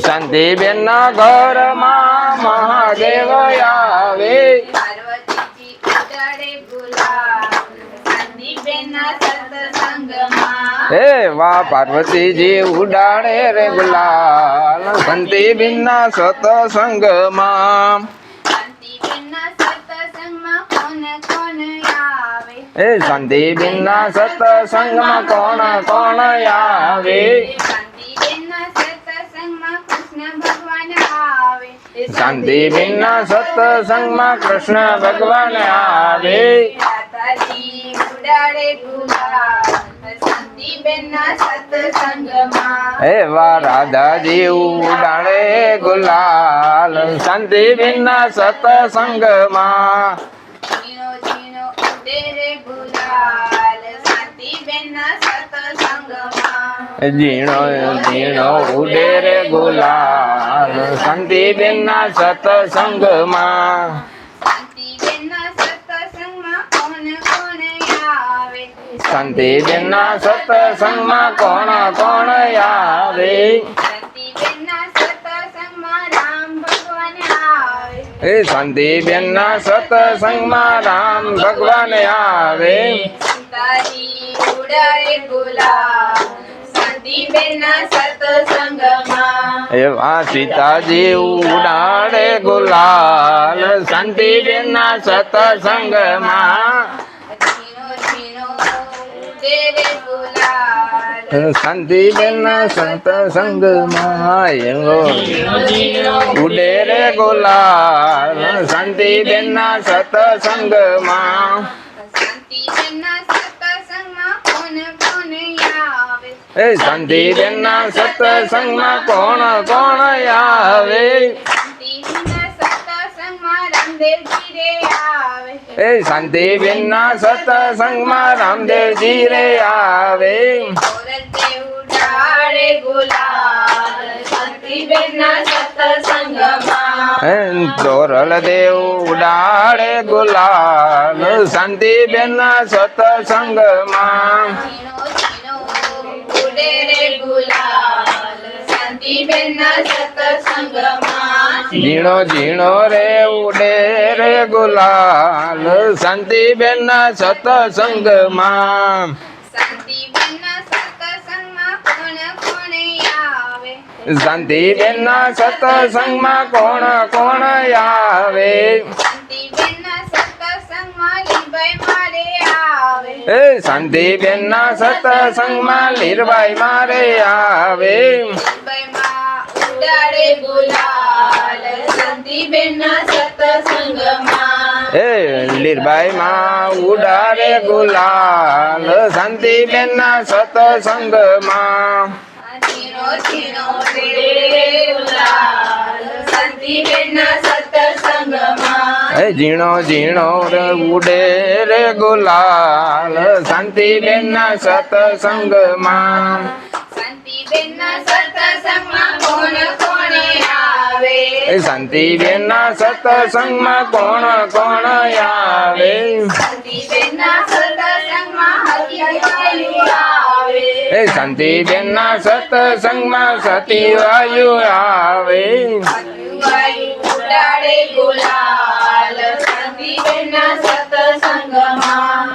શાંતિબેન ના ઘરમાં મહાદેવ આવે. હે વા પાર્વતીજી ઉડાડે રે ગુલાલ. શાંતિબેન ના સતસંગમાં સત્સંગમાં કોણ કોણ સતસંગ ના સતસંગમાં કોણ કોણ આવે શાંતિબેનના સત્સંગમાં કૃષ્ણ ભગવાન આવે બિના સત્સંગમાં કૃષ્ણ ભગવાન આવે. સત્સંગમાં રાધાજી ઉડાડે ગુલાલ. શાંતિબેન ના સતસંગમાં. ઝીણો ઝીણો ઉડે રે ગુલાલ. શાંતિબેન ના સતસંગમાં શાંતિબેનના સત્સંગમાં કોણ કોણ આવે શાંતિબેન ના સતસંગમાં કોણ કોણ આવે રામ ભગવાન આવે એ શાંતિબેન ના સતસંગમાં રામ ભગવાન આવે સીતાજી એવા સીતાજી ઉડાડે ગુલાલ શાંતિબેન ના રે ગુલાલ. શાંતિબેન ના સતસંગમાં એવો ઉડે રે ગુલાલ શાંતિબેન ના સતસંગમાં શાંતિબેનના એ સંધિ ના સતસંગમાં કોણ કોણ આવે? એ શાંતિબેન ના સત્સંગમાં રામદેવજી રે આવે. ચોરલ દેવ ઉડાડે ગુલાલ શાંતિબેન ના સતસંગમાં. ઝીણો ઝીણો રે ગુલાલ શાંતિબેનના સત્સંગમાં ઝીણો ઝીણો રે ઉડે રે ગુલાલ શાંતિબેન ના સતસંગમાં શાંતિબેનના સત્સંગમાં કોણ કોણ આવે શાંતિબેન ના સતસંગમાં કોણ કોણ આવે સત્સંગમાં લીંબાઈ બેન એ ના સતસંગમાં લીરબાઈ મારે આવે. એ લીરબાઈ માં ઉડારે ગુલાલ. શાંતિબેન ના સતસંગમાં ઝીણો રે સત્સંગમાં એ ઝીણો ઝીણો રે ઉડે રે ગુલાલ. ના શાંતિબેનના સત્સંગમાં કોણ કોણ આવે? એ શાંતિબેન ના સતસંગમાં કોણ કોણ આવે? એ શાંતિબેન ના સતસંગમાં સતી વાયુ આવે. વાયુ ઉડાડે ગુલાલ.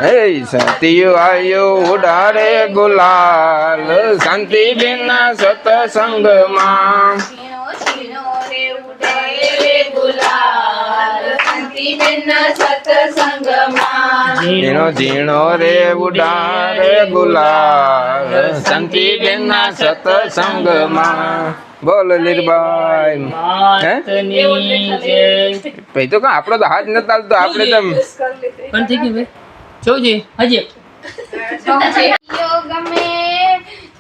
હે સતી વાયુ ઉડારે ગુલાલ. શાંતિબેન ના સતસંગમાં ગુલાલ. ઝીણો ઝીણો રે ઉડાડે ગુલાલ સંતી ના સતસંગમાં બોલ લીરબાઈ હે? ભાઈ તો આપણો તો હાથ નતા ચાલતો આપણે તો પણ થઈ ગયું ભાઈ. જોજે હજી. ગમે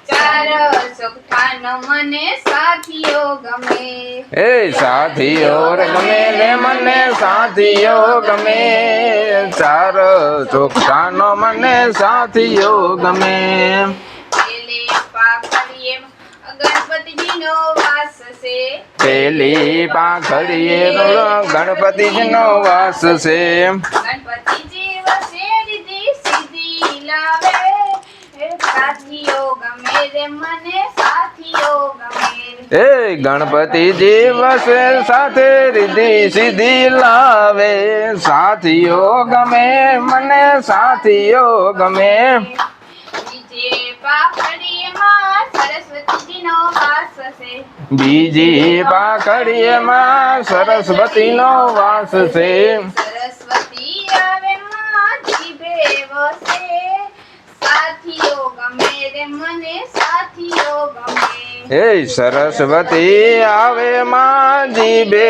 ચાર સુખાનો મને સાથીઓ ગમે. એ સાથીઓ રે ગમે રે મને સાથીઓ ગમે. ચાર ચોખ્ખાનો મને સાથીઓ ગમે. ગણપતિજીનો વાસ છે. પેલી પાંખડીએ ગણપતિજીનો વાસ છે. ગણપતિજી વસે રીતિ સીધી લાવે. સાથીઓ એ ગણપતિ વસે સાથે રીધિ સીધી લાવે. સાથીઓ ગમે મને સાથીઓ ગમે. બીજી પાખડીમાં સરસ્વતી સરસ્વતીનો વાસ છે સરસ્વતી આવે માં જીભે વસે. એ સરસ્વતી આવે માજી બે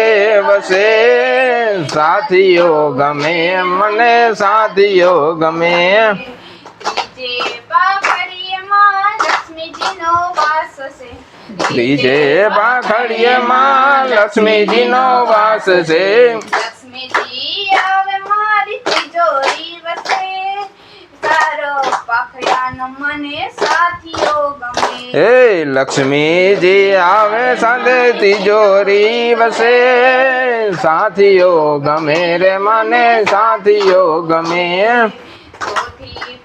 વસે. સાથીઓ ગમે મને સાથીઓ ગમે. ત્રીજે પાખડીએમાં લક્ષ્મીજીનો વાસ છે લક્ષ્મીજી આવે મારી તિજોરી વસે. એ લક્ષ્મીજી આવે સાંજે તિજોરી વસે. સાથીઓ ગમે રે મને સાથીઓ ગમે. ચોથી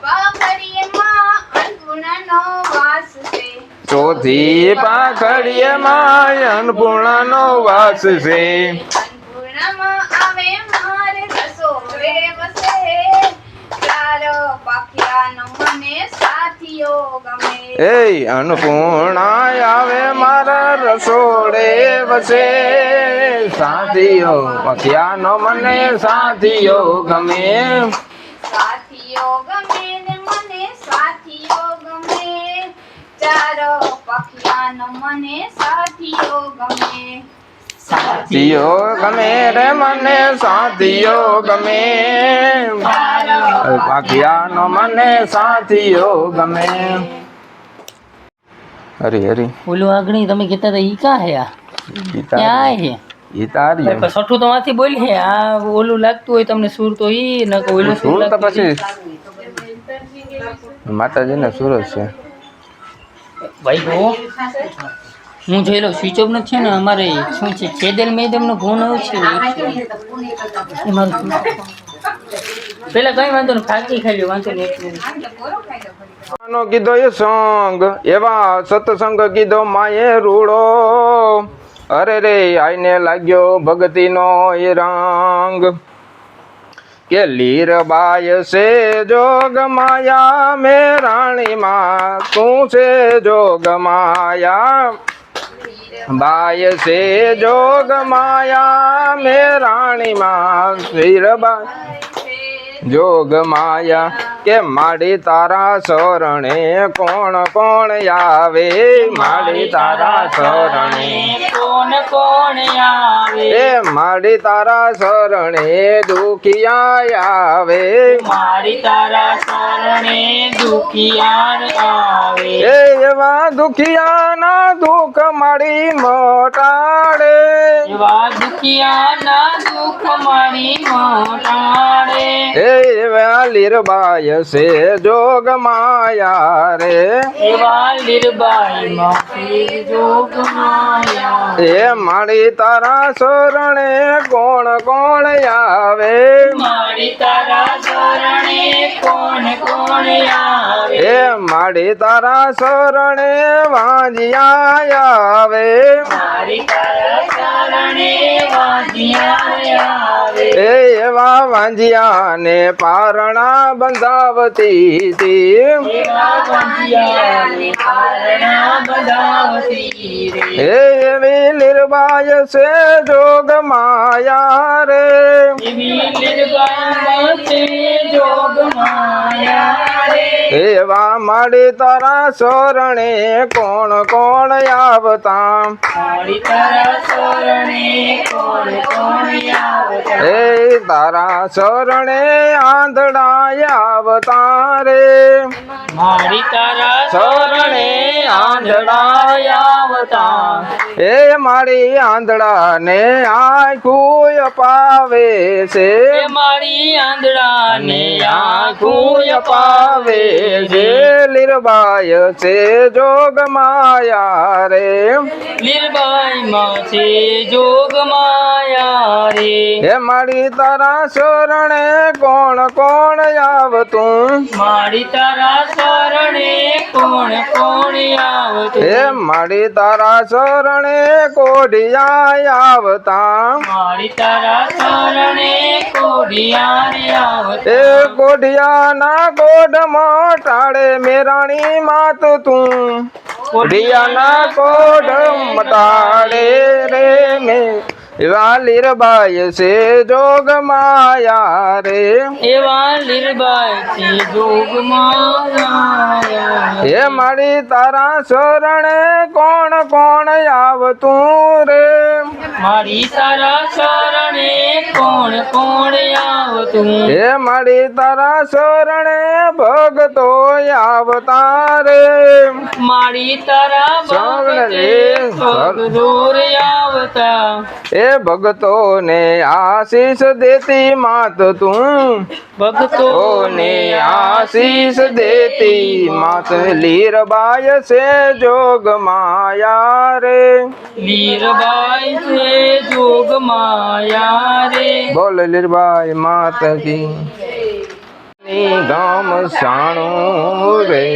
છે. ચોથી પાખડીએમાં અન્નપૂર્ણાનો વાસ છે અન્નપૂર્ણામાં આવે મારે રસોડે વસે તારો પાખિયાનો મને સાથીઓ ગમે એ અન્નપૂર્ણા આવે મારા રસોડે વસે. સાથીઓ પખિયાનો મને સાથીઓ ગમે. સાથીઓ ગમે ને મને સાથીઓ ગમે. ચારો પખિયાનો મને સાથીઓ ગમે. સાથીઓ ગમે રે મને સાથીઓ ગમે. ભાગ્યાનો મને સાથીઓ ગમે. હરી હરી. ઓલું આગણી તમે કહેતા હતા ઈ કા હે આ? ક્યાં હે? એ તારી છઠ્ઠું તો માંથી બોલી હે આ ઓલું લાગતું હોય તમને સુર તો ઈ ન ઓલું સુર સુર તો પછી માતાજીને સુરત છે. ભાઈ હું જોયેલો સ્વિચ ઓફ નથી ને, અમારે શું છે ખેદેલ મેદમનો ફોન આવ્યો છે. પેલા કઈ વાંધો નહીં ફાકી ખાઈ વાંધો નહીં કીધો એ સંગ, એવા સત્સંગ કીધો માએ રૂડો. અરે રે, આઈને લાગ્યો ભક્તિનો એ રંગ. કે લીરબાય છે જોગ માયા મે રાણીમાં તું છે જોગ માયા. બાય છે જોગ માયા મે રાણીમાં વીરબાઈ જોગ માયા કે માડી તારા શરણે કોણ કોણ આવે? માડી તારા શરણે કોણ કોણ આવે? એ માડી તારા શરણે દુખિયા આવે. મારી તારા શરણે દુખિયા આવે. એ એવા દુખિયાના દુઃખ માડી મોટાડે. એવા દુખિયાના દુઃખ મારી મોટાડે. એ એવા લીરબાય છે જોગ માયા રે. એવા લીરબાઈ માં જોગ માયા એ માડી તારા શરણે કોણ કોણ આવે? મારી તારા શરણે કોણ કોણ આવે? એ માડી તારા શરણે વાંજિયા આવે. મારી તારા શરણે વાજિયા આવે. એ એવા વાંજિયાને પારણા બંધાવતી બધાવતી એવી લીરબાય છે જોગ માયા રે એવી લીરબાઈ છે જોગ માયા રે એવા માડી તારા સોરણે કોણ કોણ આવતા? મારી એ તારા શરણે આંધળા આવતા રે. મારી તારા શરણે શરણે આંધળા આવતા. એ મારી આંધળાને આંખું અપાવે છે. મારી આંધળાને આંખું આંખું અપાવે છે. લીરબાય છે જોગ માયા રે. લીરબાઈ છે જોગ માયા રે. હે મારી તારા શરણે કોણ કોણ આવતું? મારી તારા શરણે કોણ કોણ આવતું? હે મારી તારા શરણે કોઢિયા આવતા. મારી તારા શરણે કોડિયારે એ આવતા કોઢિયાના કોઢમાં ટાળે મેરાણી માત તું. કોઢિયાના કોઢ મટાડે રે મે. એવા લીરબાઈ છે જોગ માયા રે. એ વાલીરબાઈ છે જોગ માયા હે મારી તારા શરણે કોણ કોણ આવતું રે? મારી તારા શરણે કોણ કોણ આવતું? હે મારી તારા શરણે ભગતો આવતા રે. મારી તારા ભગતે ભગદોર આવતા એ ભગતોને આશીષ દેતી માત તું. ભગતો ને આશીષ દેતી માત. લીરબાય છે જોગ માયા રે. વીરબાઈ છે જોગ માયા રે. બોલ લીરબાઈ માતની ગામ સાણું રે.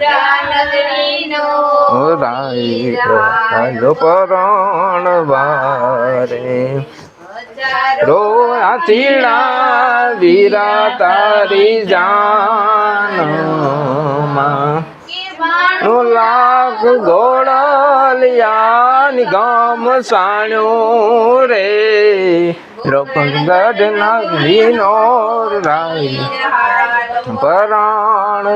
જાનગરીનો રાય પરણ વારે રો આથીડા વીરા તારી જાન લાખ ગોળલિયાની ગામ સાણ્યો રે રોપંગડ ના વિનોર રાય પરાણ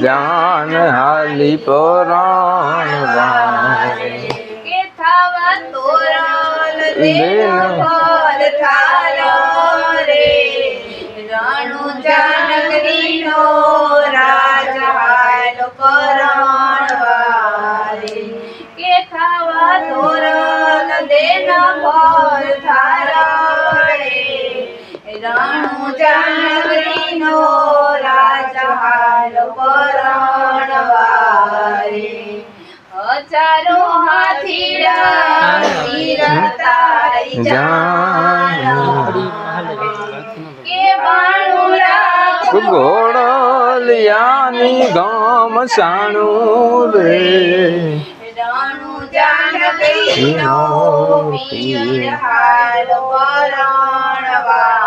જાન હાલી પરાણ વારે કે થાવા તોરણ દેનો ફળ થારો ફળ થારો રણુ જાનગરીનો રાજા હાલ કરણ વારે હજારો હાથીડા વીરતાઈ જાન. કે બાણુરા ગોળલિયાની ગામ સાણું રે. જાનકીનો વીર હાલ પરણવારે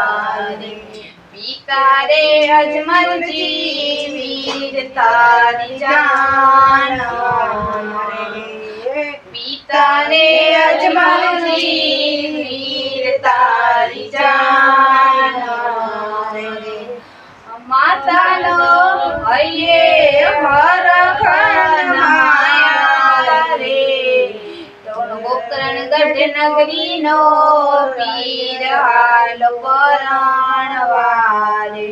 પિતા રે અજમલજી વીર તારી જાન પિતા રે અજમલજી વીર તારી જાન માતાનો હૈયે માયા રે ગોકરણ ગઢ નગરીનો પીર હાલ પરણ વારે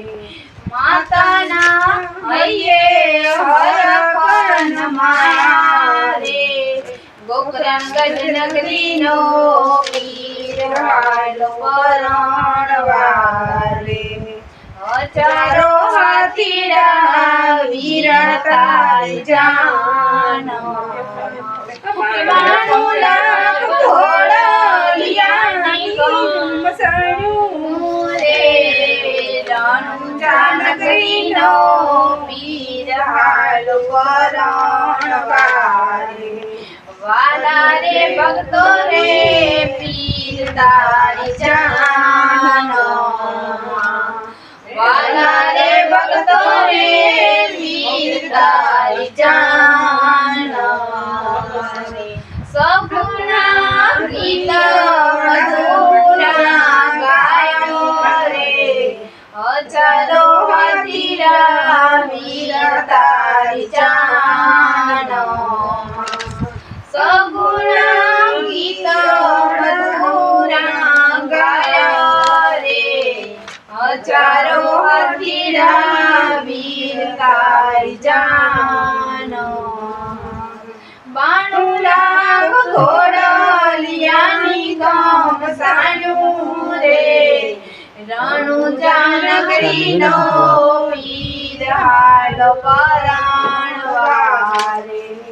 માતાના હૈયે હર માયા મારે ગોકરણ ગઢ નગરીનો પીર હાલો પરણ વારે હજારો હાથીડા વીરણ તારી જાન બાણું જાનકીનો પીર હાલ વરણ વારે વાલા રે ભક્તો રે પીર તારી જાન જાનકરીનો વીર હાલ પરાણવા રે